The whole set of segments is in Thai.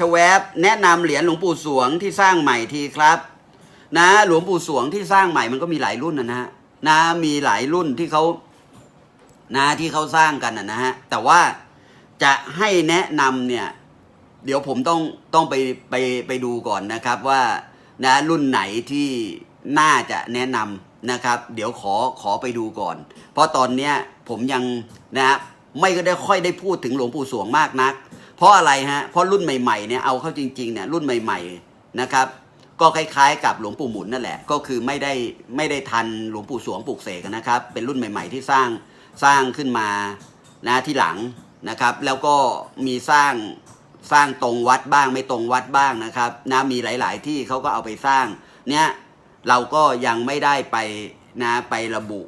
ชแวบแนะนำเหรียญหลวงปู่สวงที่สร้างใหม่ทีครับ นะ หลวงปู่สวงที่สร้างใหม่มันก็มีหลายรุ่นนะนะฮะนะมีหลายรุ่นที่เขานะที่เขาสร้างกันนะนะฮะแต่ว่าจะให้แนะนำเนี่ย เดี๋ยวผมต้องต้องไปไปไปดูก่อนนะครับว่านะรุ่นไหนที่น่าจะแนะนำนะครับ เดี๋ยวขอขอไปดูก่อน เพราะตอนเนี้ยผมยังนะไม่ก็ได้ค่อยได้พูดถึงหลวงปู่สวงมากนัก เพราะอะไรฮะเพราะรุ่นใหม่ๆเนี่ยเอาเข้าจริงๆเนี่ยรุ่นใหม่ ๆนะครับ ก็คล้ายๆ กับหลวงปู่หมุนนั่นแหละ ก็คือไม่ได้ไม่ได้ทันหลวงปู่สวงปลูกเสกนะครับ เป็นรุ่นใหม่ ๆ ที่สร้างสร้างขึ้นมานะที่หลังนะครับ แล้วก็มีสร้างสร้างตรงวัดบ้างไม่ตรงวัดบ้างนะครับนะมีหลาย ๆ ที่เขาก็เอาไปสร้าง เนี่ยเราก็ยังไม่ได้ไปนะไประบุ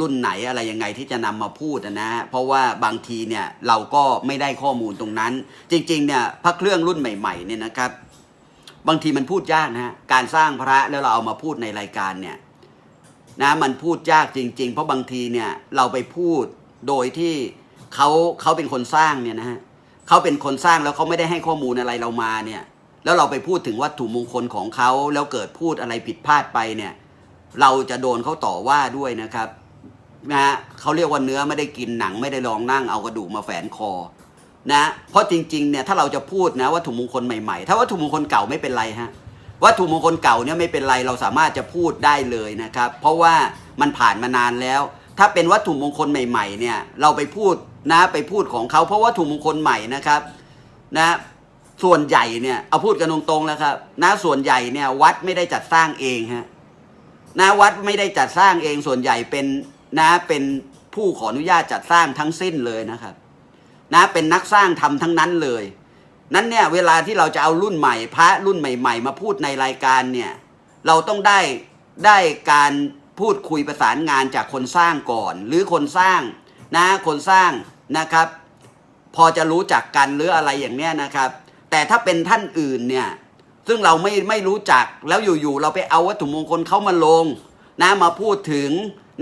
รุ่นไหนอะไรยังไงที่จะนำมาพูดนะฮะเพราะว่าบางทีเนี่ยเราก็ไม่ได้ข้อมูลตรงนั้น จริงๆเนี่ยพระเครื่องรุ่นใหม่ๆเนี่ยนะครับ บางทีมันพูดยากนะฮะการสร้างพระแล้วเราเอามาพูดในรายการเนี่ยนะมันพูดยากจริง ๆ เพราะบางทีเนี่ยเราไปพูดโดยที่เขาเขาเป็นคนสร้างเนี่ยนะฮะเขาเป็นคนสร้างแล้วเขาไม่ได้ให้ข้อมูลอะไรเรามาเนี่ย แล้วเราไปพูดถึงวัตถุมงคลของเขาแล้วเกิดพูดอะไรผิดพลาดไปเนี่ย เราจะโดนเขาต่อว่าด้วยนะครับ นะฮะเขาเรียกว่าเนื้อไม่ได้กินหนังไม่ได้ลองนั่งเอากระดูกมาแฝนคอนะเพราะจริงๆเนี่ยถ้าเราจะพูดนะวัตถุมงคลใหม่ๆ ถ้าวัตถุมงคลเก่าไม่เป็นไรฮะวัตถุมงคลเก่าเนี่ยไม่เป็นไรเราสามารถจะพูดได้เลยนะครับ เพราะว่ามันผ่านมานานแล้ว ถ้าเป็นวัตถุมงคลใหม่ๆเนี่ยเราไปพูดนะไปพูดของเขาเพราะวัตถุมงคลใหม่นะครับนะส่วนใหญ่เนี่ยเอาพูดกันตรงๆแล้วครับนะส่วนใหญ่เนี่ยวัดไม่ได้จัดสร้างเองฮะนะวัดไม่ได้จัดสร้างเองส่วนใหญ่เป็น นะเป็นผู้ขออนุญาตจัดสร้างทั้งสิ้นเลยนะครับ นะเป็นนักสร้างทำทั้งนั้นเลย นั้นเนี่ยเวลาที่เราจะเอารุ่นใหม่ พระรุ่นใหม่ ๆ มาพูดในรายการเนี่ยเราต้องได้ได้การพูดคุยประสานงานจากคนสร้างก่อน หรือคนสร้างนะคนสร้างนะครับ พอจะรู้จักกันหรืออะไรอย่างเนี้ยนะครับ แต่ถ้าเป็นท่านอื่นเนี่ยซึ่งเราไม่ไม่รู้จักแล้วอยู่ๆเราไปเอาวัตถุมงคลเขามาลงนะมาพูดถึง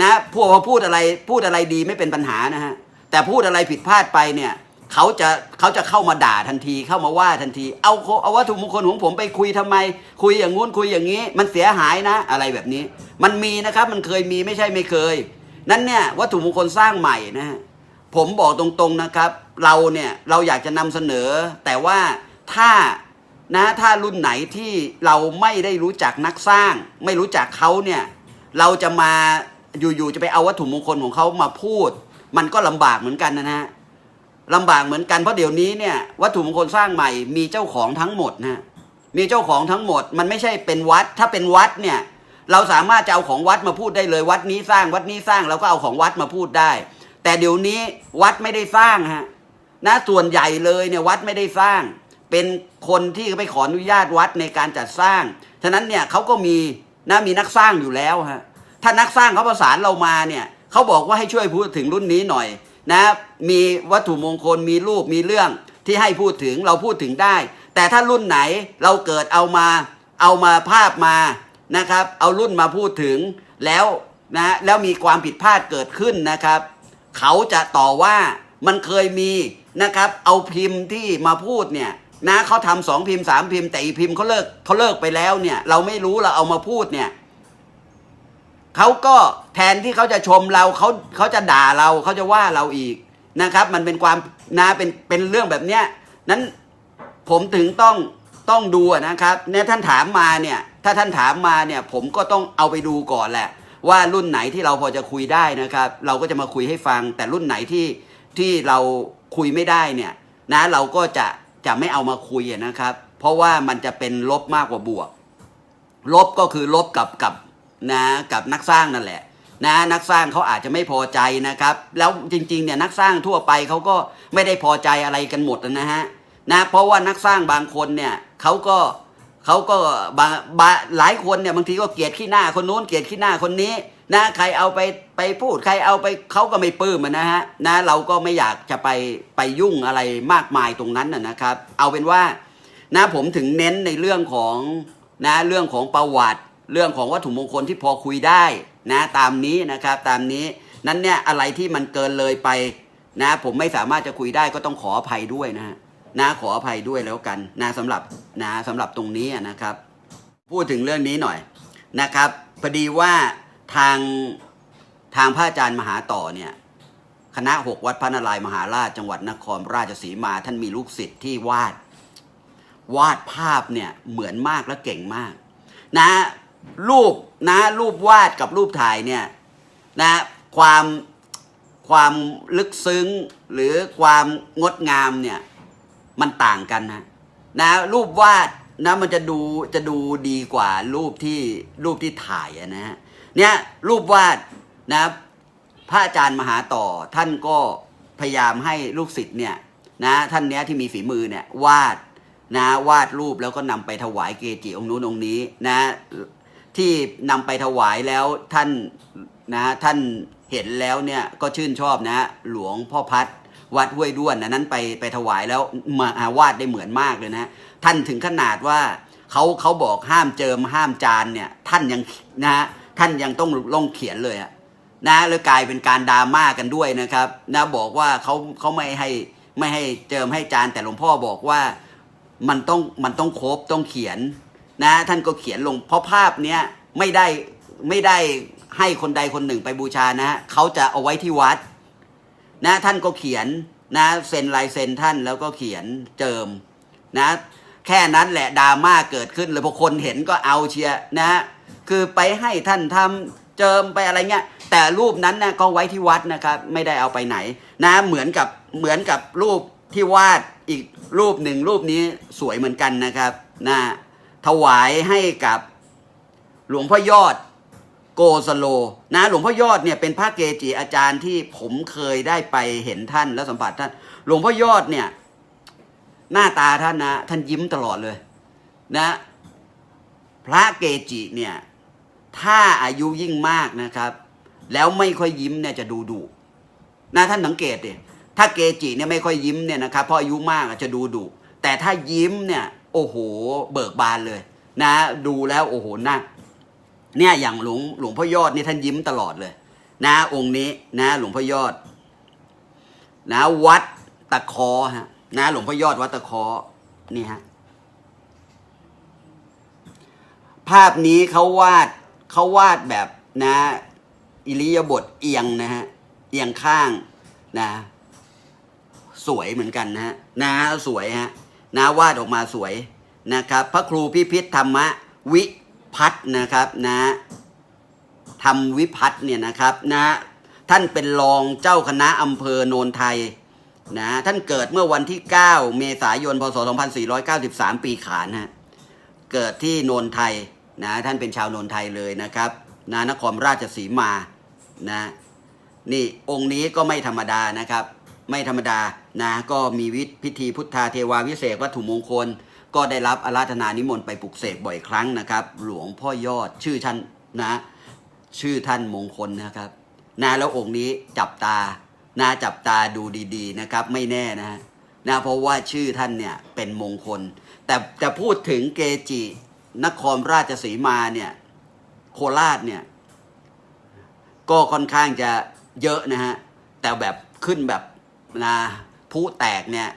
นะพวกพอพูดอะไรพูดอะไรดีไม่เป็นปัญหานะฮะแต่พูดอะไรผิดพลาดไปเนี่ยเขาจะเขาจะเข้ามาด่าทันทีเข้ามาว่าทันที เอาเอาวัตถุมงคลของผมไปคุยทำไม คุยอย่างงู้นคุยอย่างนี้ มันเสียหายนะอะไรแบบนี้ มันมีนะครับมันเคยมีไม่ใช่ไม่เคย นั้นเนี่ยวัตถุมงคลสร้างใหม่นะฮะผมบอกตรงๆนะครับ เราเนี่ยเราอยากจะนำเสนอ แต่ว่าถ้านะถ้ารุ่นไหนที่เราไม่ได้รู้จักนักสร้าง ไม่รู้จักเขาเนี่ยเราจะมา อยู่ๆจะไปเอาวัตถุมงคลของเขามาพูด มันก็ลำบากเหมือนกันนะฮะลำบากเหมือนกันเพราะเดี๋ยวนี้เนี่ยวัตถุมงคลสร้างใหม่มีเจ้าของทั้งหมดนะฮะมีเจ้าของทั้งหมด มันไม่ใช่เป็นวัด ถ้าเป็นวัดเนี่ยเราสามารถจะเอาของวัดมาพูดได้เลยวัดนี้สร้างวัดนี้สร้างเราก็เอาของวัดมาพูดได้ แต่เดี๋ยวนี้วัดไม่ได้สร้างฮะนะส่วนใหญ่เลยเนี่ยวัดไม่ได้สร้าง เป็นคนที่ไปขออนุญาตวัดในการจัดสร้าง ฉะนั้นเนี่ยเขาก็มีนะมีนักสร้างอยู่แล้วฮะ ถ้านักสร้างเขาประสานเรามาเนี่ยเขาบอกว่าให้ช่วยพูดถึงรุ่นนี้หน่อยนะมีวัตถุมงคลมีรูปมีเรื่องที่ให้พูดถึงเราพูดถึงได้ แต่ถ้ารุ่นไหนเราเกิดเอามาเอามาภาพมานะครับ เอารุ่นมาพูดถึงแล้วนะแล้วมีความผิดพลาดเกิดขึ้นนะครับ เขาจะต่อว่ามันเคยมีนะครับ เอาพิมพ์ที่มาพูดเนี่ยนะเขาทำสองพิมพ์สามพิมพ์แต่อีพิมพ์เขาเลิกเขาเลิกไปแล้วเนี่ย เราไม่รู้เราเอามาพูดเนี่ย เขาก็แทนที่เขาจะชมเราเขาเขาจะด่าเราเขาจะว่าเราอีกนะครับ มันเป็นความนะเป็นเป็นเรื่องแบบเนี้ยนั้นผมถึงต้องต้องดูนะครับเนี่ยท่านถามมาเนี่ยถ้าท่านถามมาเนี่ยผมก็ต้องเอาไปดูก่อนแหละ ว่ารุ่นไหนที่เราพอจะคุยได้นะครับ เราก็จะมาคุยให้ฟัง แต่รุ่นไหนที่ที่เราคุยไม่ได้เนี่ยนะเราก็จะจะไม่เอามาคุยนะครับ เพราะว่ามันจะเป็นลบมากกว่าบวก ลบก็คือลบกับกับ นะกับนักสร้างนั่นแหละนะนักสร้างเขาอาจจะไม่พอใจนะครับ แล้วจริงๆเนี่ยนักสร้างทั่วไปเขาก็ไม่ได้พอใจอะไรกันหมดนะฮะนะเพราะว่านักสร้างบางคนเนี่ยเขาก็เขาก็บางบาหลายคนเนี่ยบางทีก็เกลียดขี้หน้าคนนู้นเกลียดขี้หน้าคนนี้นะใครเอาไปไปพูดใครเอาไปเขาก็ไม่ปลื้มนะฮะนะเราก็ไม่อยากจะไปไปยุ่งอะไรมากมายตรงนั้นนะครับ เอาเป็นว่านะผมถึงเน้นในเรื่องของนะเรื่องของประวัติ เรื่องของวัตถุมงคลที่พอคุยได้นะตามนี้นะครับตามนี้นั้นเนี่ยอะไรที่มันเกินเลยไปนะผมไม่สามารถจะคุยได้ก็ต้องขออภัยด้วยนะฮะนะขออภัยด้วยแล้วกันนะสำหรับนะสำหรับตรงนี้นะครับ พูดถึงเรื่องนี้หน่อยนะครับพอดีว่าทางทางพระอาจารย์มหาต่อเนี่ยคณะหกวัดพระนารายมหาราชจังหวัดนครราชสีมา ท่านมีลูกศิษย์ที่วาด วาดภาพเนี่ยเหมือนมากและเก่งมาก นะ รูปนะรูปวาดกับรูปถ่ายเนี่ยนะความความลึกซึ้งหรือความงดงามเนี่ยมันต่างกันนะนะรูปวาดนะมันจะดูจะดูดีกว่ารูปที่รูปที่ถ่ายนะฮะเนี่ยรูปวาดนะพระอาจารย์มหาต่อท่านก็พยายามให้ลูกศิษย์เนี่ยนะท่านเนี้ยที่มีฝีมือเนี่ยวาดนะวาดรูปแล้วก็นำไปถวายเกจิองค์นู้นองค์นี้นะ ที่นำไปถวายแล้วท่านนะท่านเห็นแล้วเนี่ยก็ชื่นชอบนะหลวงพ่อพัดวัดห้วยด้วนนะนั้นไปไปถวายแล้วมาวาดได้เหมือนมากเลยนะท่านถึงขนาดว่าเขาเขาบอกห้ามเจิมห้ามจานเนี่ยท่านยังนะท่านยังต้องลงเขียนเลยนะแล้วกลายเป็นการดราม่ากันด้วยนะครับนะบอกว่าเขาเขาไม่ให้ไม่ให้เจิมให้จานแต่หลวงพ่อบอกว่ามันต้องมันต้องครบต้องเขียน นะท่านก็เขียนลง เพราะภาพเนี้ยไม่ได้ไม่ได้ให้คนใดคนหนึ่งไปบูชานะเขาจะเอาไว้ที่วัด นะท่านก็เขียนนะเซ็นลายเซ็นท่านแล้วก็เขียนเจิมนะแค่นั้นแหละดราม่าเกิดขึ้นเลยพอคนเห็นก็เอาเชียนะคือไปให้ท่านทำเจิมไปอะไรเงี้ยแต่รูปนั้นนะก็ไว้ที่วัดนะครับไม่ได้เอาไปไหน นะเหมือนกับเหมือนกับรูปที่วาดอีกรูปหนึ่งรูปนี้สวยเหมือนกันนะครับนะ ถวายให้กับหลวงพ่อยอดโกสโลนะหลวงพ่อยอดเนี่ยเป็นพระเกจิอาจารย์ที่ผมเคยได้ไปเห็นท่านแล้วสัมผัสท่าน หลวงพ่อยอดเนี่ย หน้าตาท่านนะ ท่านยิ้มตลอดเลย นะ พระเกจิเนี่ย ถ้าอายุยิ่งมากนะครับ แล้วไม่ค่อยยิ้มเนี่ยจะดูดุนะท่านสังเกตดิถ้าเกจิเนี่ยไม่ค่อยยิ้มเนี่ยนะครับเพราะอายุมากจะดูดุแต่ถ้ายิ้มเนี่ย โอ้โห เบิกบานเลย นะ ดูแล้วโอ้โหน่าเนี่ยอย่างหลวงหลวงพ่อยอดนี่ท่านยิ้มตลอดเลย นะ องค์นี้นะ หลวงพ่อยอด นะวัดตะคอฮะนะ หลวงพ่อยอดวัดตะคอนี่ฮะภาพนี้เขาวาดเขาวาดแบบนะ อิริยาบถเอียงนะฮะเอียงข้างนะ สวยเหมือนกันนะฮะนะสวยฮะ นะวาดออกมาสวยนะครับ พระครูพิพิธธรรมวิพัฒน์นะครับนะทำวิพัฒน์เนี่ยนะครับนะท่านเป็นรองเจ้าคณะอำเภอโนนไทยนะท่านเกิดเมื่อวันที่ 9 เมษายน พศ 2493 ปีขานฮะเกิดที่โนนไทยนะท่านเป็นชาวโนนไทยเลยนะครับนะนครราชสีมานะนี่องค์นี้ก็ไม่ธรรมดานะครับ ไม่ธรรมดานะก็มีวิพิธีพุทธาเทวาวิเศษวัตถุมงคล ก็ได้รับอาราธนานิมนต์ไปปลุกเสกบ่อยครั้งนะครับ หลวงพ่อยอดชื่อท่านนะชื่อท่านมงคลนะครับนะแล้วองค์นี้จับตานะจับตาดูดีๆนะครับ ไม่แน่นะนะเพราะว่าชื่อท่านเนี่ยเป็นมงคล แต่แต่พูดถึงเกจินครราชสีมาเนี่ยโคราชเนี่ยก็ค่อนข้างจะเยอะนะฮะแต่แบบขึ้นแบบ นะผู้แตกเนี่ย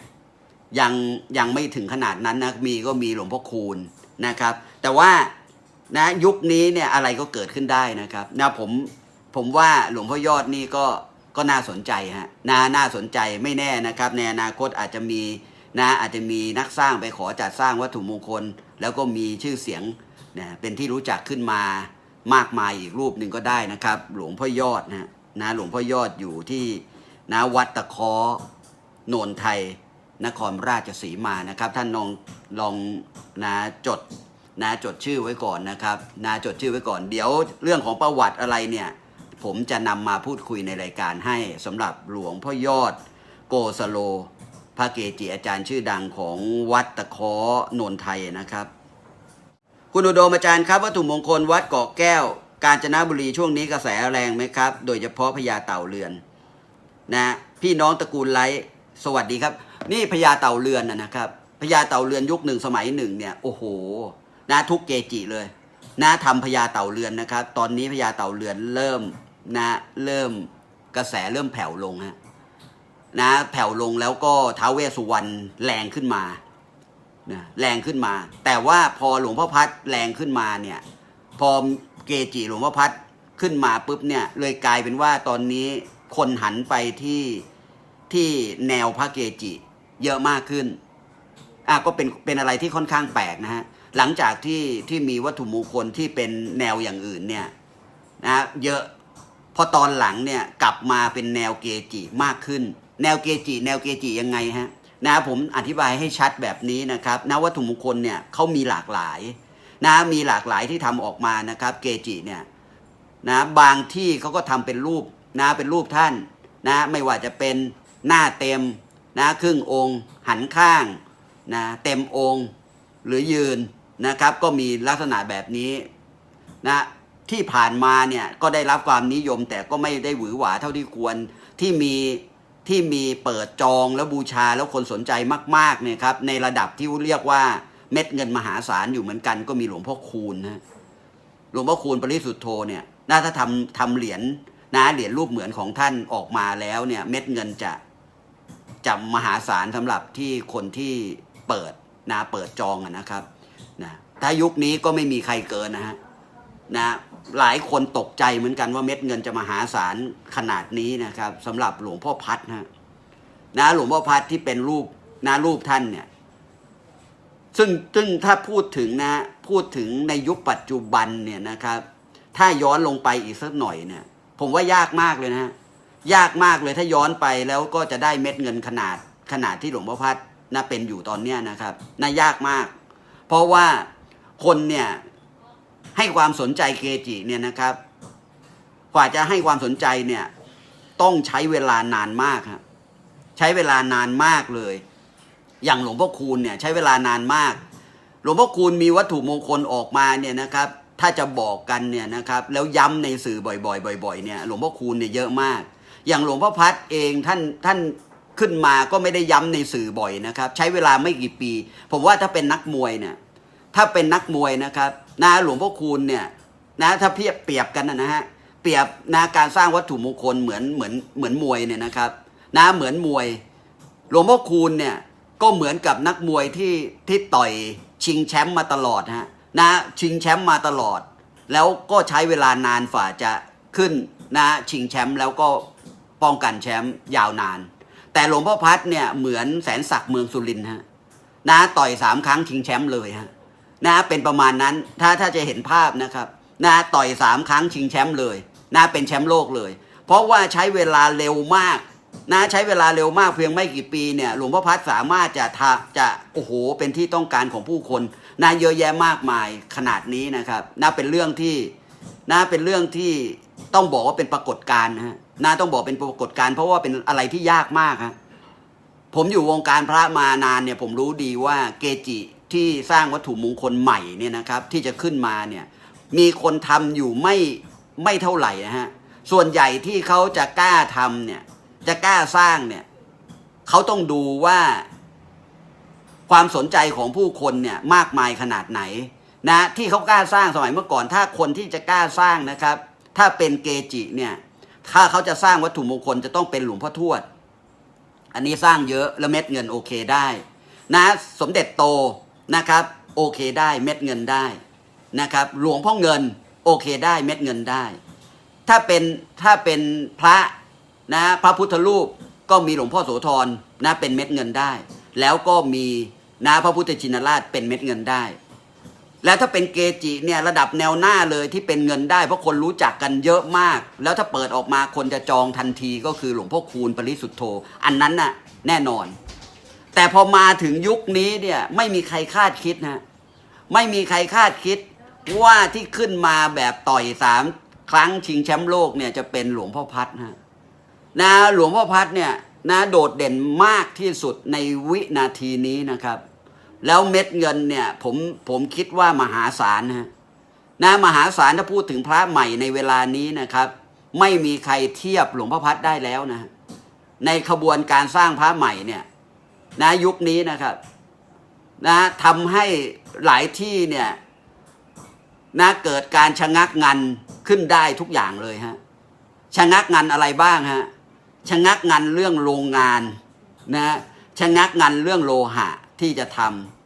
ยังยังไม่ถึงขนาดนั้นนะมีก็มีหลวงพ่อคูณนะครับ แต่ว่านะยุคนี้เนี่ยอะไรก็เกิดขึ้นได้นะครับนะผมผมว่าหลวงพ่อยอดนี่ก็ก็น่าสนใจฮะน่าน่าสนใจไม่แน่นะครับในอนาคตอาจจะมีนะอาจจะมีนักสร้างไปขอจัดสร้างวัตถุมงคล แล้วก็มีชื่อเสียงนะเป็นที่รู้จักขึ้นมามากมายอีกรูปหนึ่งก็ได้นะครับ หลวงพ่อยอดนะนะหลวงพ่อยอดอยู่ที่ นะวัดตะเคอโนนไทย นครราชสีมานะครับ ท่านลองลองนะจดนะจดชื่อไว้ก่อนนะครับนะจดชื่อไว้ก่อน เดี๋ยวเรื่องของประวัติอะไรเนี่ย ผมจะนำมาพูดคุยในรายการให้สำหรับหลวงพ่อยอด โกสโล พระเกจิอาจารย์ชื่อดังของวัดตะเคอโนนไทยนะครับ คุณอุดมอาจารย์ครับวัตถุมงคลวัดเกาะแก้ว กาญจนบุรีช่วงนี้กระแสแรงไหมครับ โดยเฉพาะพญาเต่าเรือน นะพี่น้องตระกูลไลท์สวัสดีครับ นี่พญาเต่าเรือนนะครับพญาเต่าเรือนยุคหนึ่งสมัยหนึ่งเนี่ยโอ้โหนะทุกเกจิเลยนะทำพญาเต่าเรือนนะครับ ตอนนี้พญาเต่าเรือนเริ่มนะเริ่มกระแสเริ่มแผ่วลงฮะนะแผ่วลงแล้วก็ท้าวเวสสุวรรณแรงขึ้นมานะแรงขึ้นมา แต่ว่าพอหลวงพ่อพัดแรงขึ้นมาเนี่ยพอเกจิหลวงพ่อพัดขึ้นมาปุ๊บเนี่ยเลยกลายเป็นว่าตอนนี้ คนหันไปที่ที่แนวพระเกจิ เยอะมากขึ้นอะก็เป็นเป็นอะไรที่ค่อนข้างแปลกนะฮะหลังจากที่ที่มีวัตถุมงคลที่เป็นแนวอย่างอื่นเนี่ยนะเยอะพอตอนหลังเนี่ยกลับมาเป็นแนวเกจิมากขึ้น แนวเกจิ แนวเกจิยังไงฮะนะผมอธิบายให้ชัดแบบนี้นะครับนะวัตถุมงคลเนี่ยเขามีหลากหลายนะมีหลากหลายที่ทำออกมานะครับ เกจิเนี่ยนะบางที่เขาก็ทำเป็นรูป นะเป็นรูปท่านนะไม่ว่าจะเป็นหน้าเต็มนะครึ่งองค์ หันข้างนะเต็มองค์หรือยืนนะครับ ก็มีลักษณะแบบนี้นะที่ผ่านมาเนี่ยก็ได้รับความนิยมแต่ก็ไม่ได้หวือหวาเท่าที่ควรที่มีที่มีเปิดจองแล้วบูชาแล้วคนสนใจมากๆเนี่ยครับในระดับที่เรียกว่าเม็ดเงินมหาศาลอยู่เหมือนกัน ก็มีหลวงพ่อคูณนะหลวงพ่อคูณปริสุทธโธเนี่ยน่าถ้าทำทำเหรียญ นะเหรียญรูปเหมือนของท่านออกมาแล้วเนี่ยเม็ดเงินจะจะมหาศาลสำหรับที่คนที่เปิดนะเปิดจองนะครับนะถ้ายุคนี้ก็ไม่มีใครเกินนะฮะนะหลายคนตกใจเหมือนกันว่าเม็ดเงินจะมหาศาลขนาดนี้นะครับสำหรับหลวงพ่อพัดนะนะหลวงพ่อพัดที่เป็นรูปนะรูปท่านเนี่ยซึ่งซึ่งถ้าพูดถึงนะพูดถึงในยุคปัจจุบันเนี่ยนะครับ ถ้าย้อนลงไปอีกสักหน่อยเนี่ย ผมว่ายากมากเลยนะฮะยากมากเลยถ้าย้อนไปแล้วก็จะได้เม็ดเงินขนาดขนาดที่หลวงพ่อพัดนะเป็นอยู่ตอนเนี้ยนะครับน่ายากมาก เพราะว่าคนเนี่ยให้ความสนใจเกจิเนี่ยนะครับกว่าจะให้ความสนใจเนี่ยต้องใช้เวลานานมากครับใช้เวลานานมากเลย อย่างหลวงพ่อคูณเนี่ยใช้เวลานานมาก หลวงพ่อคูณมีวัตถุมงคลออกมาเนี่ยนะครับ ถ้าจะบอกกันเนี่ยนะครับแล้วย้ำในสื่อบ่อยๆบ่อยๆเนี่ยหลวงพ่อคูณเนี่ยเยอะมาก อย่างหลวงพ่อพัดเองท่านท่านขึ้นมาก็ไม่ได้ย้ำในสื่อบ่อยนะครับ ใช้เวลาไม่กี่ปี ผมว่าถ้าเป็นนักมวยเนี่ยถ้าเป็นนักมวยนะครับนะหลวงพ่อคูณเนี่ยนะถ้าเพียบเปรียบกันนะฮะเปรียบนะการสร้างวัตถุมงคลเหมือนเหมือนเหมือนมวยเนี่ยนะครับนะเหมือนมวยหลวงพ่อคูณเนี่ยก็เหมือนกับนักมวยที่ที่ต่อยชิงแชมป์มาตลอดฮะ นะชิงแชมป์มาตลอด แล้วก็ใช้เวลานานฝ่าจะขึ้นนะชิงแชมป์แล้วก็ป้องกันแชมป์ยาวนาน แต่หลวงพ่อพัดเนี่ยเหมือนแสนศักดิ์เมืองสุรินทร์ฮะนะต่อยสามครั้งชิงแชมป์เลยฮะนะเป็นประมาณนั้นถ้าถ้าจะเห็นภาพนะครับนะต่อยสามครั้งชิงแชมป์เลยนะเป็นแชมป์โลกเลย เพราะว่าใช้เวลาเร็วมาก นะใช้เวลาเร็วมากเพียงไม่กี่ปีเนี่ยหลวงพ่อพัดสามารถจะทะจะโอ้โหเป็นที่ต้องการของผู้คนนะเยอะแยะมากมายขนาดนี้นะครับนะเป็นเรื่องที่นะเป็นเรื่องที่ต้องบอกว่าเป็นปรากฏการณ์นะฮะนะต้องบอกเป็นปรากฏการณ์เพราะว่าเป็นอะไรที่ยากมากฮะผมอยู่วงการพระมานานเนี่ยผมรู้ดีว่าเกจิที่สร้างวัตถุมงคลใหม่เนี่ยนะครับที่จะขึ้นมาเนี่ยมีคนทำอยู่ไม่ไม่เท่าไหร่นะฮะส่วนใหญ่ที่เขาจะกล้าทำเนี่ย จะกล้าสร้างเนี่ยเขาต้องดูว่าความสนใจของผู้คนเนี่ยมากมายขนาดไหนนะที่เขากล้าสร้างสมัยเมื่อก่อน ถ้าคนที่จะกล้าสร้างนะครับ ถ้าเป็นเกจิเนี่ยถ้าเขาจะสร้างวัตถุมงคลจะต้องเป็นหลวงพ่อทวด อันนี้สร้างเยอะแล้วเม็ดเงินโอเคได้นะสมเด็จโตนะครับโอเคได้เม็ดเงินได้นะครับหลวงพ่อเงินโอเคได้เม็ดเงินได้ ถ้าเป็นถ้าเป็นพระ นะพระพุทธรูปก็มีหลวงพ่อโสธรนะเป็นเม็ดเงินได้ แล้วก็มีนะพระพุทธชินราชเป็นเม็ดเงินได้ แล้วถ้าเป็นเกจิเนี่ยระดับแนวหน้าเลยที่เป็นเงินได้เพราะคนรู้จักกันเยอะมาก แล้วถ้าเปิดออกมาคนจะจองทันทีก็คือหลวงพ่อคูณปริสุทธโธ อันนั้นน่ะแน่นอน แต่พอมาถึงยุคนี้เนี่ยไม่มีใครคาดคิดนะไม่มีใครคาดคิดว่าที่ขึ้นมาแบบต่อยสามครั้งชิงแชมป์โลกเนี่ยจะเป็นหลวงพ่อพัดนะ นะหลวงพ่อพัดเนี่ยนะโดดเด่นมากที่สุดในวินาทีนี้นะครับ แล้วเม็ดเงินเนี่ยผมผมคิดว่ามหาศาลนะนะมหาศาลถ้าพูดถึงพระใหม่ในเวลานี้นะครับ ไม่มีใครเทียบหลวงพ่อพัดได้แล้วนะ ในขบวนการสร้างพระใหม่เนี่ยนะยุคนี้นะครับนะทำให้หลายที่เนี่ยนะเกิดการชะงักงันขึ้นได้ทุกอย่างเลยฮะชะงักงันอะไรบ้างฮะ ชะงักงันเรื่องโรงงานนะชะงักงันเรื่องโลหะที่จะท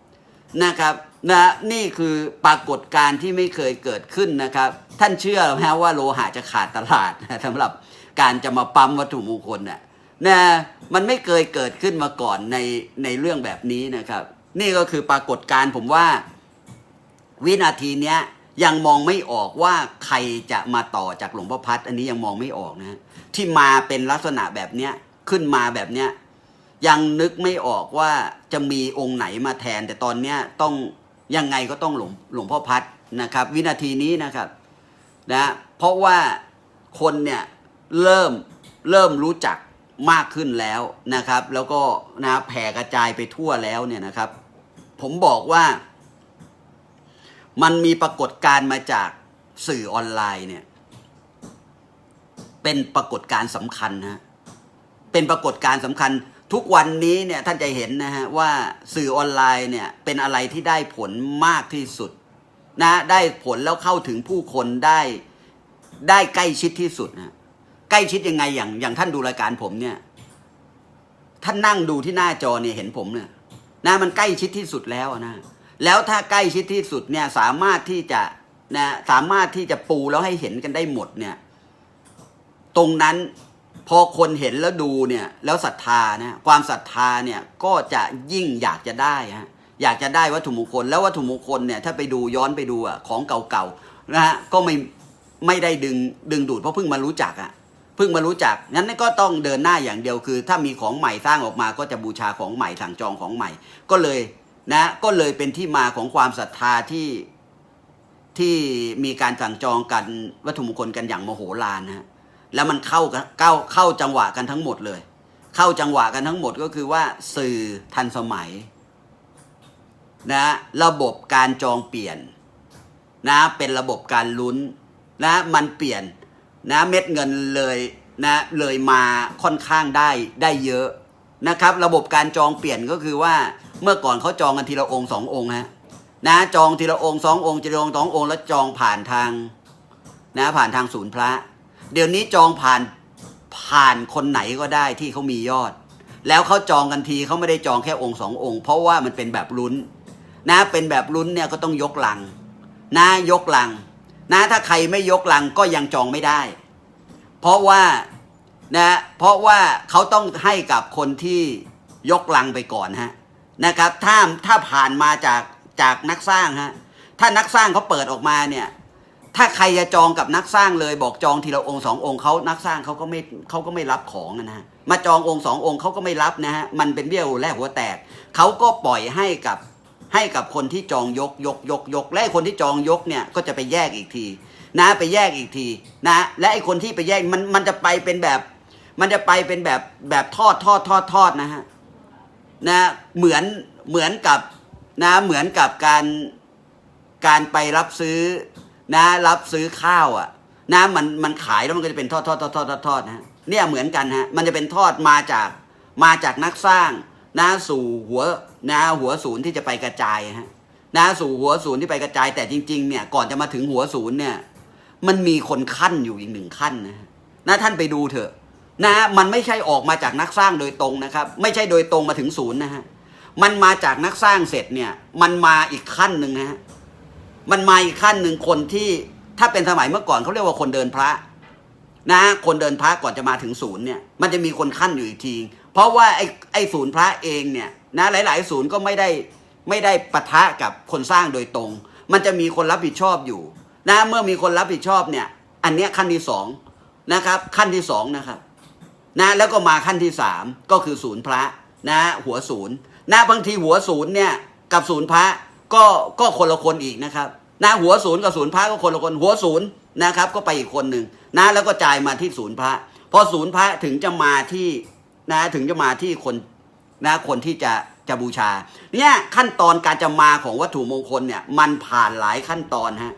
ำนะครับนะนี่คือปรากฏการณ์ที่ไม่เคยเกิดขึ้นนะครับ ท่านเชื่อไหมว่าโลหะจะขาดตลาดสำหรับการจะมาปั๊มวัตถุมงคลน่ะนะมันไม่เคยเกิดขึ้นมาก่อนในในเรื่องแบบนี้นะครับ นี่ก็คือปรากฏการณ์ผมว่าวินาทีเนี้ย ยังมองไม่ออกว่าใครจะมาต่อจากหลวงพ่อพัดอันนี้ยังมองไม่ออกนะที่มาเป็นลักษณะแบบเนี้ยขึ้นมาแบบเนี้ยยังนึกไม่ออกว่าจะมีองค์ไหนมาแทน แต่ตอนเนี้ยต้องยังไงก็ต้องหลวงหลวงพ่อพัดนะครับ วินาทีนี้นะครับนะเพราะว่าคนเนี่ยเริ่มเริ่มรู้จักมากขึ้นแล้วนะครับ แล้วก็นะแผ่กระจายไปทั่วแล้วเนี่ยนะครับ ผมบอกว่า มันมีปรากฏการณ์มาจากสื่อออนไลน์เนี่ย เป็นปรากฏการณ์สำคัญนะเป็นปรากฏการณ์สำคัญทุกวันนี้เนี่ยท่านจะเห็นนะฮะว่าสื่อออนไลน์เนี่ยเป็นอะไรที่ได้ผลมากที่สุดนะได้ผลแล้วเข้าถึงผู้คนได้ได้ใกล้ชิดที่สุดนะใกล้ชิดยังไงอย่างอย่างท่านดูรายการผมเนี่ย ท่านนั่งดูที่หน้าจอเนี่ยเห็นผมเนี่ยนะมันใกล้ชิดที่สุดแล้วนะ แล้วถ้าใกล้ชิดที่สุดเนี่ยสามารถที่จะนะสามารถที่จะปูแล้วให้เห็นกันได้หมดเนี่ย ตรงนั้นพอคนเห็นแล้วดูเนี่ยแล้วศรัทธานะความศรัทธาเนี่ยก็จะยิ่งอยากจะได้ฮะอยากจะได้วัตถุมงคลแล้ววัตถุมงคลเนี่ยถ้าไปดูย้อนไปดูอะของเก่าๆนะฮะก็ไม่ไม่ได้ดึงดึงดูดเพราะเพิ่งมารู้จักอะเพิ่งมารู้จักงั้นก็ต้องเดินหน้าอย่างเดียวคือ ถ้ามีของใหม่สร้างออกมาก็จะบูชาของใหม่สั่งจองของใหม่ ก็เลย นะก็เลยเป็นที่มาของความศรัทธาที่ที่มีการสั่งจองกันวัตถุมงคลกันอย่างมโหฬารนะฮะแล้วมันเข้าเข้าเข้าจังหวะกันทั้งหมดเลย เข้าจังหวะกันทั้งหมดก็คือว่าสื่อทันสมัยนะระบบการจองเปลี่ยนนะเป็นระบบการลุ้นนะมันเปลี่ยนนะเม็ดเงินเลยนะเลยมาค่อนข้างได้ได้เยอะ นะครับระบบการจองเปลี่ยนก็คือว่าเมื่อก่อนเขาจองกันทีละองค์สององค์ฮะนะจองทีละองค์สององค์ทีละองค์สององค์แล้วจองผ่านทางนะผ่านทางศูนย์พระ เดี๋ยวนี้จองผ่านผ่านคนไหนก็ได้ที่เขามียอด แล้วเขาจองกันทีเขาไม่ได้จองแค่องค์สององค์ เพราะว่ามันเป็นแบบลุ้น นะเป็นแบบลุ้นเนี่ยก็ต้องยกลัง นะยกลัง นะถ้าใครไม่ยกลังก็ยังจองไม่ได้ เพราะว่า นะเพราะว่าเขาต้องให้กับคนที่ยกลังไปก่อนฮะนะครับ ถ้าถ้าผ่านมาจากจากนักสร้างฮะถ้านักสร้างเขาเปิดออกมาเนี่ย ถ้าใครจะจองกับนักสร้างเลย บอกจองทีละองค์สององค์เขานักสร้างเขาก็ไม่เขาก็ไม่รับของนะฮะมาจององค์สององค์เขาก็ไม่รับนะฮะมันเป็นเบี้ยวแรกหัวแตกเขาก็ปล่อยให้กับให้กับคนที่จองยกยกยกยกและคนที่จองยกเนี่ยก็จะไปแยกอีกที นะไปแยกอีกทีนะ และไอคนที่ไปแยกมันมันจะไปเป็นแบบ มันจะไปเป็นแบบแบบทอดทอดทอดทอดนะฮะนะเหมือนเหมือนกับนะเหมือนกับการการไปรับซื้อนะรับซื้อข้าวอะนะมันมันขายแล้วมันก็จะเป็นทอดทอดทอดทอดทอดทอดนะเนี่ยเหมือนกันฮะมันจะเป็นทอดมาจากมาจากนักสร้างนะสู่หัวนะหัวศูนย์ที่จะไปกระจายฮะนะสู่หัวศูนย์ที่ไปกระจาย แต่จริง ๆ เนี่ยก่อนจะมาถึงหัวศูนย์เนี่ย มันมีคนขั้นอยู่อีกหนึ่งขั้นนะฮะนะท่านไปดูเถอะ นะมันไม่ใช่ออกมาจากนักสร้างโดยตรงนะครับ ไม่ใช่โดยตรงมาถึงศูนย์นะฮะมันมาจากนักสร้างเสร็จเนี่ย มันมาอีกขั้นหนึ่งนะฮะมันมาอีกขั้นหนึ่งคนที่ถ้าเป็นสมัยเมื่อก่อนเขาเรียกว่าคนเดินพระ นะ คนเดินพระก่อนจะมาถึงศูนย์เนี่ย มันจะมีคนขั้นอยู่อีกที เพราะว่าไอ้ไอ้ศูนย์พระเองเนี่ยนะหลาย ๆ ศูนย์ก็ไม่ได้ไม่ได้ปะทะกับคนสร้างโดยตรง มันจะมีคนรับผิดชอบอยู่ นะ เมื่อมีคนรับผิดชอบเนี่ย อันเนี้ยขั้นที่สองนะครับ ขั้นที่สองนะครับ นะแล้วก็มาขั้นที่สามก็คือศูนย์พระนะหัวศูนย์นะบางทีหัวศูนย์เนี่ยกับศูนย์พระก็ก็คนละคนอีกนะครับนะหัวศูนย์กับศูนย์พระก็คนละคนหัวศูนย์นะครับก็ไปอีกคนหนึ่งนะแล้วก็จ่ายมาที่ศูนย์พระพอศูนย์พระถึงจะมาที่นะถึงจะมาที่คนนะคนที่จะจะบูชาเนี่ยขั้นตอนการจะมาของวัตถุมงคลเนี่ยมันผ่านหลายขั้นตอนฮะ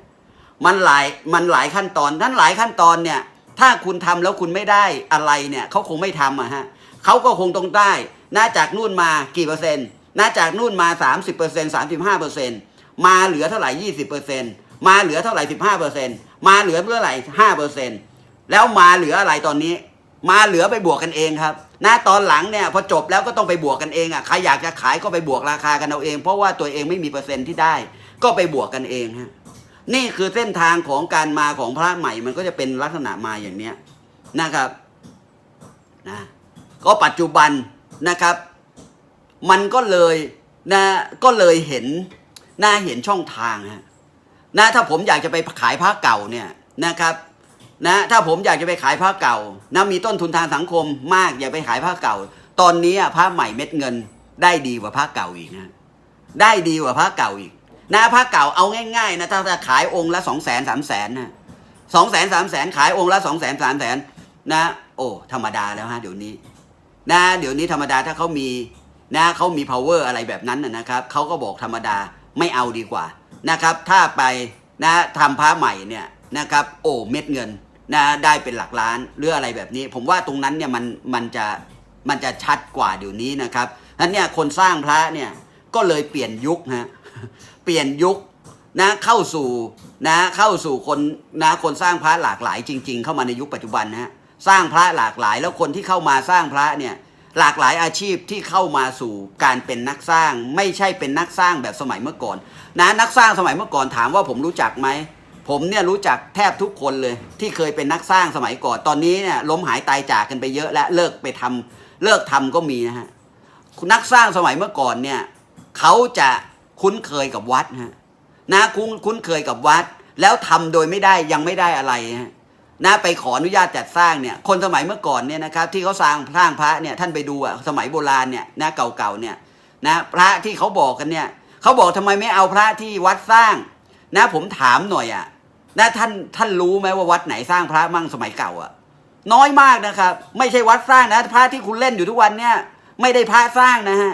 มันหลายมันหลายขั้นตอนนั้นหลายขั้นตอนเนี่ย ถ้าคุณทำแล้วคุณไม่ได้อะไรเนี่ยเขาคงไม่ทำอะฮะเขาก็คงต้องได้น่าจากนู่นมากี่เปอร์เซ็นต์น่าจากนู่นมาสามสิบเปอร์เซ็นต์สามสิบห้าเปอร์เซ็นต์มาเหลือเท่าไหร่ยี่สิบเปอร์เซ็นต์มาเหลือเท่าไหร่สิบห้าเปอร์เซ็นต์มาเหลือเมื่อไหร่ห้าเปอร์เซ็นต์แล้วมาเหลืออะไรตอนนี้ มาเหลือไปบวกกันเองครับหนะตอนหลังเนี่ยพอจบแล้วก็ต้องไปบวกกันเองอะใครอยากจะขายก็ไปบวกราคากันเอาเอง เพราะว่าตัวเองไม่มีเปอร์เซ็นต์ที่ได้ ก็ไปบวกกันเองฮะ นี่คือเส้นทางของการมาของพระใหม่ มันก็จะเป็นลักษณะมาอย่างเนี้ยนะครับนะก็ปัจจุบันนะครับ มันก็เลยนะก็เลยเห็นหน่าเห็นช่องทางฮะนะถ้าผมอยากจะไปขายผ้าเก่าเนี่ยนะครับนะถ้าผมอยากจะไปขายผ้าเก่านะมีต้นทุนทางสังคมมากอยากไปขายผ้าเก่า ตอนนี้อะผ้าใหม่เม็ดเงินได้ดีกว่าผ้าเก่าอีกนะได้ดีกว่าผ้าเก่าอีก นะผ้าเก่าเอาง่ายๆนะถ้าจะขายองค์ละสองแสนสามแสนนะสองแสนสามแสนขายองค์ละสองแสนสามแสนนะ โอ้ธรรมดาแล้วฮะเดี๋ยวนี้ นะเดี๋ยวนี้ธรรมดาถ้าเขามีนะเขามี power อะไรแบบนั้นนะนะครับเขาก็บอกธรรมดาไม่เอาดีกว่านะครับ ถ้าไปนะทำพระใหม่เนี่ยนะครับโอ้เม็ดเงินนะได้เป็นหลักล้านหรืออะไรแบบนี้ ผมว่าตรงนั้นเนี่ยมันมันจะมันจะชัดกว่าเดี๋ยวนี้นะครับนั้นเนี่ยคนสร้างพระเนี่ยก็เลยเปลี่ยนยุคฮะ เปลี่ยนยุคนะเข้าสู่นะเข้าสู่คนนะคนสร้างพระหลากหลายจริง ๆ เข้ามาในยุคปัจจุบันนะฮะสร้างพระหลากหลายแล้วคนที่เข้ามาสร้างพระเนี่ยหลากหลายอาชีพที่เข้ามาสู่การเป็นนักสร้าง ไม่ใช่เป็นนักสร้างแบบสมัยเมื่อก่อน นะนักสร้างสมัยเมื่อก่อนถามว่าผมรู้จักไหมผมเนี่ยรู้จักแทบทุกคนเลย ที่เคยเป็นนักสร้างสมัยก่อนตอนนี้เนี่ยล้มหายตายจากกันไปเยอะและเลิกไปทำเลิกทำก็มีนะฮะนักสร้างสมัยเมื่อก่อนเนี่ยเขาจะ คุ้นเคยกับวัดฮะนะคุ้นคุ้นเคยกับวัด แล้วทำโดยไม่ได้ยังไม่ได้อะไรฮะนะไปขออนุญาตจัดสร้างเนี่ยคนสมัยเมื่อก่อนเนี่ยนะครับที่เขาสร้างสร้างพระเนี่ยท่านไปดูอะสมัยโบราณเนี่ยนะเก่าๆเนี่ยนะพระที่เขาบอกกันเนี่ยเขาบอกทำไมไม่เอาพระที่วัดสร้าง นะผมถามหน่อยอะนะท่านท่านรู้ไหมว่าวัดไหนสร้างพระมั่งสมัยเก่าอะน้อยมากนะครับ ไม่ใช่วัดสร้างนะพระที่คุณเล่นอยู่ทุกวันเนี่ย ไม่ได้พระสร้างนะฮะ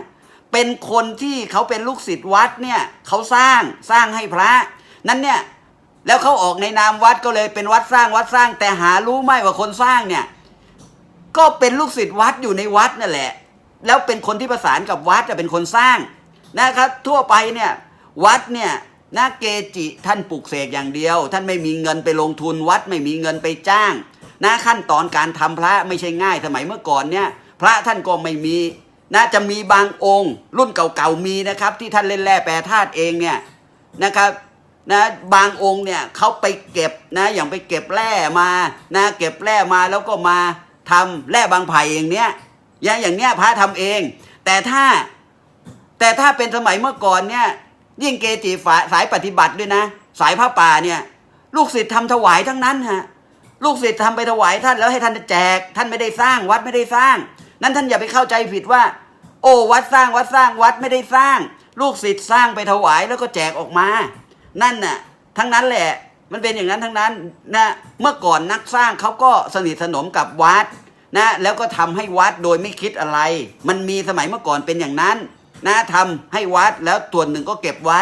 เป็นคนที่เขาเป็นลูกศิษย์วัดเนี่ยเขาสร้างสร้างให้พระ นั้นเนี่ยแล้วเขาออกในนามวัดก็เลยเป็นวัดสร้างวัดสร้าง แต่หารู้ไหมว่าคนสร้างเนี่ยก็เป็นลูกศิษย์วัดอยู่ในวัดนั่นแหละ แล้วเป็นคนที่ประสานกับวัดจะเป็นคนสร้างนะครับ ทั่วไปเนี่ยวัดเนี่ยนาเกจิท่านปลูกเสกอย่างเดียว ท่านไม่มีเงินไปลงทุนวัดไม่มีเงินไปจ้างนะขั้นตอนการทำพระไม่ใช่ง่ายสมัยเมื่อก่อนเนี่ย พระท่านก็ไม่มี นะจะมีบางองค์ รุ่นเก่าๆมีนะครับ ที่ท่านเล่นแร่แปรธาตุเองเนี่ยนะครับนะบางองค์เนี่ยเขาไปเก็บนะอย่างไปเก็บแร่มานะเก็บแร่มาแล้วก็มาทำแร่บางไผ่อย่างเนี้ยอย่างอย่างเนี้ยพระทำเอง แต่ถ้าแต่ถ้าเป็นสมัยเมื่อก่อนเนี่ยยิ่งเกจิฝาสายปฏิบัติด้วยนะ สายพระป่าเนี่ยลูกศิษย์ทำถวายทั้งนั้นฮะลูกศิษย์ทำไปถวายท่านแล้วให้ท่านแจก ท่านไม่ได้สร้างวัดไม่ได้สร้าง นั้นท่านอย่าไปเข้าใจผิดว่า โอ้วัดสร้างวัดสร้างวัดไม่ได้สร้าง ลูกศิษย์สร้างไปถวายแล้วก็แจกออกมา นั่นน่ะ ทั้งนั้นแหละ มันเป็นอย่างนั้นทั้งนั้นนะเมื่อก่อนนักสร้างเขาก็สนิทสนมกับวัดนะแล้วก็ทำให้วัดโดยไม่คิดอะไร มันมีสมัยเมื่อก่อนเป็นอย่างนั้นนะทำให้วัดแล้วส่วนหนึ่งก็เก็บไว้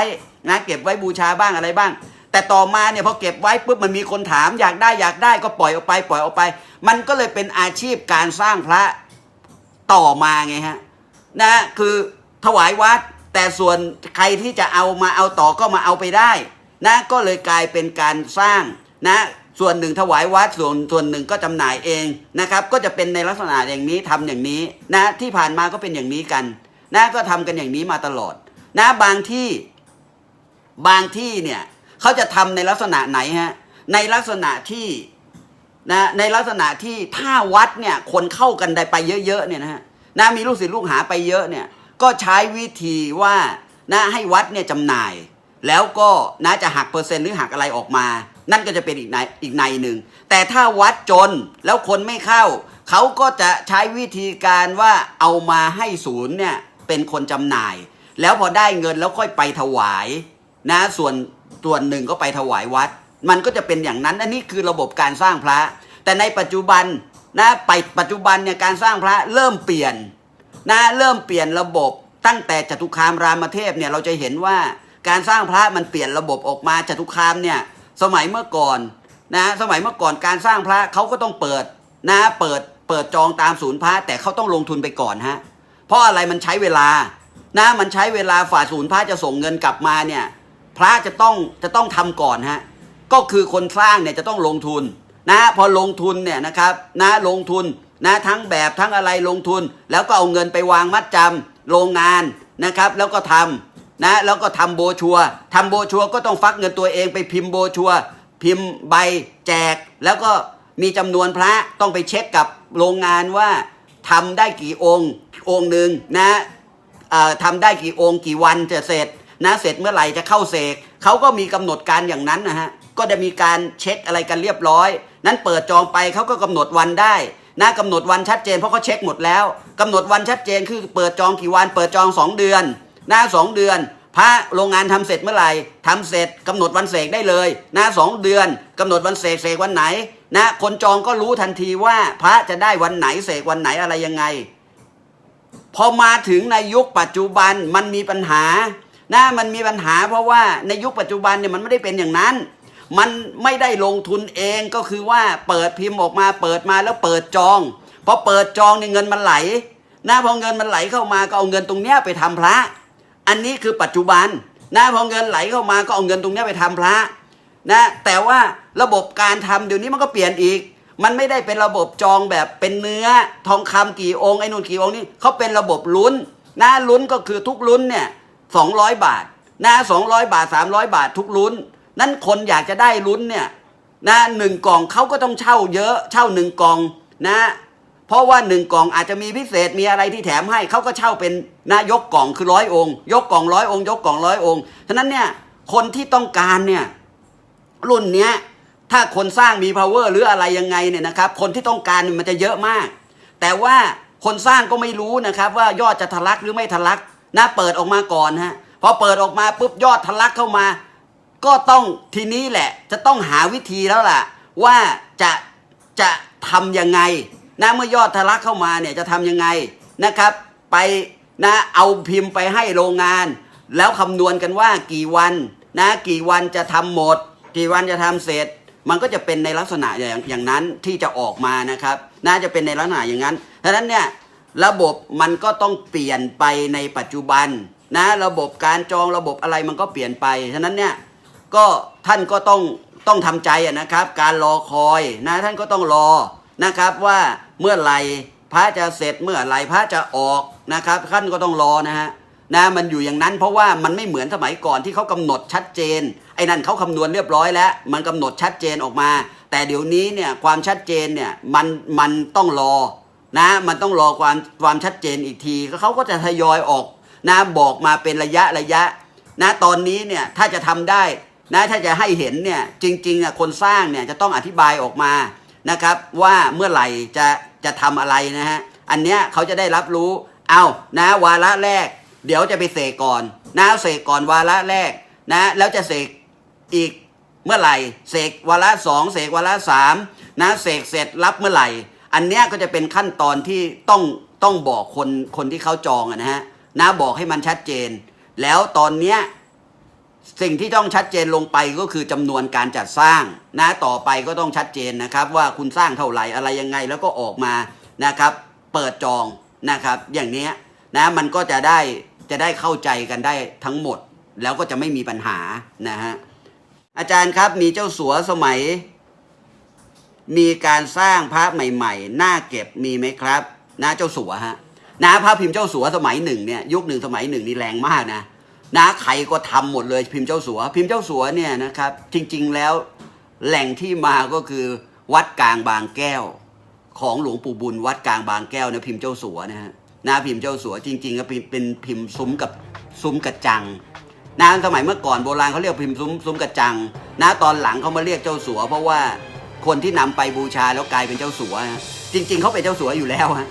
นะเก็บไว้บูชาบ้างอะไรบ้าง แต่ต่อมาเนี่ยพอเก็บไว้ปุ๊บมันมีคนถามอยากได้อยากได้ก็ปล่อยออกไป ปล่อยออกไป มันก็เลยเป็นอาชีพการสร้างพระต่อมาไงฮะ นะคือถวายวัด แต่ส่วนใครที่จะเอามาเอาต่อก็มาเอาไปได้นะก็เลยกลายเป็นการสร้างนะส่วนหนึ่งถวายวัดส่วนส่วนหนึ่งก็จำหน่ายเองนะครับ ก็จะเป็นในลักษณะอย่างนี้ทำอย่างนี้นะที่ผ่านมาก็เป็นอย่างนี้กันนะก็ทำกันอย่างนี้มาตลอด นะบางที่บางที่เนี่ยเขาจะทำในลักษณะไหนฮะในลักษณะที่นะในลักษณะที่ถ้าวัดเนี่ยคนเข้ากันได้ไปเยอะๆเนี่ยนะฮะ นะมีลูกศิษย์ลูกหาไปเยอะเนี่ยก็ใช้วิธีว่านะให้วัดเนี่ยจำหน่าย แล้วก็นะจะหักเปอร์เซ็นต์หรือหักอะไรออกมา นั่นก็จะเป็นอีกในอีกในหนึ่งแต่ถ้าวัดจนแล้วคนไม่เข้า เขาก็จะใช้วิธีการว่าเอามาให้ศูนย์เนี่ยเป็นคนจำหน่าย แล้วพอได้เงินแล้วค่อยไปถวายนะส่วนส่วนหนึ่งก็ไปถวายวัด มันก็จะเป็นอย่างนั้นอันนี้คือระบบการสร้างพระ แต่ในปัจจุบัน นะไปปัจจุบันเนี่ยการสร้างพระเริ่มเปลี่ยนนะเริ่มเปลี่ยนระบบตั้งแต่จตุคามรามเทพเนี่ยเราจะเห็นว่าการสร้างพระมันเปลี่ยนระบบออกมาจตุคามเนี่ยสมัยเมื่อก่อนนะสมัยเมื่อก่อนการสร้างพระเขาก็ต้องเปิดนะเปิดเปิดจองตามศูนย์พระแต่เขาต้องลงทุนไปก่อนฮะเพราะอะไรมันใช้เวลานะมันใช้เวลาฝ่าศูนย์พระจะส่งเงินกลับมาเนี่ยพระจะต้องจะต้องทำก่อนฮะก็คือคนสร้างเนี่ยจะต้องลงทุน นะพอลงทุนเนี่ยนะครับนะลงทุนนะทั้งแบบทั้งอะไรลงทุน แล้วก็เอาเงินไปวางมัดจำโรงงานนะครับแล้วก็ทำนะแล้วก็ทำโบชัวร์ทำโบชัวก็ต้องฟักเงินตัวเองไปพิมพ์โบชัวพิมพ์ใบแจก แล้วก็มีจำนวนพระต้องไปเช็คกับโรงงานว่าทำได้กี่องค์องค์หนึ่งนะเอ่อทำได้กี่องค์กี่วันจะเสร็จนะเสร็จเมื่อไหร่จะเข้าเสกเขาก็มีกำหนดการอย่างนั้นนะฮะ ก็จะมีการเช็คอะไรกันเรียบร้อย นั้นเปิดจองไปเขาก็กำหนดวันได้นะกำหนดวันชัดเจนเพราะเขาเช็คหมดแล้วกำหนดวันชัดเจนคือเปิดจองกี่วัน เปิดจองสองเดือนนะสองเดือน พระโรงงานทำเสร็จเมื่อไหร่ทำเสร็จกำหนดวันเสกได้เลยนะสองเดือนกำหนดวันเสกเสกวันไหนนะคนจองก็รู้ทันทีว่าพระจะได้วันไหนเสกวันไหนอะไรยังไง พอมาถึงในยุคปัจจุบันมันมีปัญหานะมันมีปัญหาเพราะว่าในยุคปัจจุบันเนี่ยมันไม่ได้เป็นอย่างนั้น มันไม่ได้ลงทุนเองก็คือว่าเปิดพิมพ์ออกมาเปิดมาแล้วเปิดจองพอเปิดจองเนี่ยเงินมันไหลนะพอเงินมันไหลเข้ามาก็เอาเงินตรงเนี้ยไปทำพระ อันนี้คือปัจจุบันนะพอเงินไหลเข้ามาก็เอาเงินตรงเนี้ยไปทำพระนะแต่ว่าระบบการทำเดี๋ยวนี้มันก็เปลี่ยนอีก มันไม่ได้เป็นระบบจองแบบเป็นเนื้อทองคำกี่องค์ไอ้นู่นกี่องค์นี่เขาเป็นระบบลุ้นนะลุ้นก็คือทุกลุ้นเนี่ยสองร้อยบาทนะสองร้อยบาทสามร้อยบาททุกลุ้น นั้นคนอยากจะได้ลุ้นเนี่ยนะหนึ่งกล่องเขาก็ต้องเช่าเยอะเช่าหนึ่งกล่องนะ เพราะว่าหนึ่งกล่องอาจจะมีพิเศษมีอะไรที่แถมให้เขาก็เช่าเป็นนะยกกล่องคือร้อยองค์ ยกกล่องร้อยองค์ ยกกล่องร้อยองค์ฉะนั้นเนี่ยคนที่ต้องการเนี่ยรุ่นเนี้ยถ้าคนสร้างมี power หรืออะไรยังไงเนี่ยนะครับ คนที่ต้องการมันจะเยอะมาก แต่ว่าคนสร้างก็ไม่รู้นะครับว่ายอดจะทะลักหรือไม่ทะลักนะเปิดออกมาก่อนฮะพอเปิดออกมาปุ๊บยอดทะลักเข้ามา ก็ต้องทีนี้แหละจะต้องหาวิธีแล้วล่ะ ว่าจะจะทำยังไงนะเมื่อยอดทะลักเข้ามาเนี่ยจะทำยังไงนะครับ ไปนะเอาพิมพ์ไปให้โรงงาน แล้วคำนวณกันว่ากี่วันนะกี่วันจะทำหมด กี่วันจะทำเสร็จ มันก็จะเป็นในลักษณะอย่างอย่างนั้นที่จะออกมานะครับ น่าจะเป็นในลักษณะอย่างนั้นฉะนั้นเนี่ยระบบมันก็ต้องเปลี่ยนไปในปัจจุบันนะระบบการจองระบบอะไรมันก็เปลี่ยนไปฉะนั้นเนี่ย ก็ท่านก็ต้องต้องทำใจนะครับ การรอคอยนะท่านก็ต้องรอนะครับว่าเมื่อไหร่พระจะเสร็จเมื่อไหร่พระจะออกนะครับ ท่านก็ต้องรอนะฮะนะมันอยู่อย่างนั้นเพราะว่ามันไม่เหมือนสมัยก่อนที่เขากำหนดชัดเจนไอ้นั่นเขาคำนวณเรียบร้อยแล้ว มันกำหนดชัดเจนออกมา แต่เดี๋ยวนี้เนี่ยความชัดเจนเนี่ยมันมันต้องรอนะมันต้องรอความความชัดเจนอีกทีเขาก็จะทยอยออกนะบอกมาเป็นระยะระยะนะตอนนี้เนี่ยถ้าจะทำได้ นะถ้าจะให้เห็นเนี่ยจริงๆอะคนสร้างเนี่ยจะต้องอธิบายออกมานะครับว่าเมื่อไหร่จะจะทำอะไรนะฮะอันเนี้ยเขาจะได้รับรู้เอานะวาระแรก เดี๋ยวจะไปเสกก่อนนะเสกก่อนวาระแรกนะแล้วจะเสกอีกเมื่อไหร่เสกวาระสองเสกวาระสามนะเสกเสร็จรับเมื่อไหร่ อันเนี้ยก็จะเป็นขั้นตอนที่ต้องต้องบอกคนคนที่เขาจองนะฮะนะบอกให้มันชัดเจน แล้วตอนเนี้ย สิ่งที่ต้องชัดเจนลงไปก็คือจำนวนการจัดสร้างนะต่อไปก็ต้องชัดเจนนะครับ ว่าคุณสร้างเท่าไหร่อะไรยังไงแล้วก็ออกมานะครับ เปิดจองนะครับ อย่างเนี้ยนะมันก็จะได้จะได้เข้าใจกันได้ทั้งหมด แล้วก็จะไม่มีปัญหานะฮะอาจารย์ครับมีเจ้าสัวสมัย มีการสร้างพระใหม่ๆหน้าเก็บมีไหมครับนะเจ้าสัวฮะนะพระพิมพ์เจ้าสัวสมัยหนึ่งเนี่ยยุคหนึ่งสมัยหนึ่งนี่แรงมากนะ นะใครก็ทำหมดเลยพิมพ์เจ้าสัว พิมพ์เจ้าสัวเนี่ยนะครับ จริงๆแล้วแหล่งที่มาก็คือวัดกลางบางแก้ว ของหลวงปู่บุญ วัดกลางบางแก้วนะพิมพ์เจ้าสัวนะฮะนะพิมพ์เจ้าสัวจริงๆก็เป็นพิมพ์ซุ้มกับซุ้มกระจังนะสมัยเมื่อก่อนโบราณเขาเรียกพิมพ์ซุ้มซุ้มกระจังนะตอนหลังเขามาเรียกเจ้าสัว เพราะว่าคนที่นำไปบูชาแล้วกลายเป็นเจ้าสัวฮะ จริง ๆเขาเป็นเจ้าสัวอยู่แล้วฮะ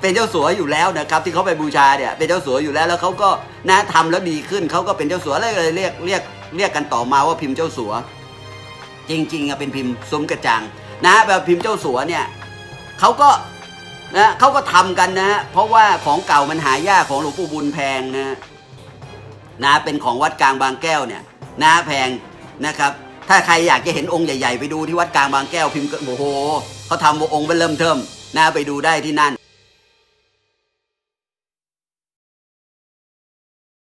เป็นเจ้าสัวอยู่แล้วนะครับ ที่เขาไปบูชาเนี่ยเป็นเจ้าสัวอยู่แล้วแล้วเขาก็นะทำแล้วดีขึ้นเขาก็เป็นเจ้าสัวเลยเรียกเรียกเรียกกันต่อมาว่าพิมพ์เจ้าสัว จริงๆอะเป็นพิมพ์ซุ้มกระจังนะแบบพิมพ์เจ้าสัวเนี่ยเขาก็นะเขาก็ทำกันนะฮะเพราะว่าของเก่ามันหายากของหลวงปู่บุญแพงนะนะเป็นของวัดกลางบางแก้วเนี่ยนะแพงนะครับ ถ้าใครอยากจะเห็นองค์ใหญ่ ๆ ไปดูที่วัดกลางบางแก้วพิมพ์โอ้โห เขาทำองค์เป็นเริ่มเทิมนะไปดูได้ที่นั่น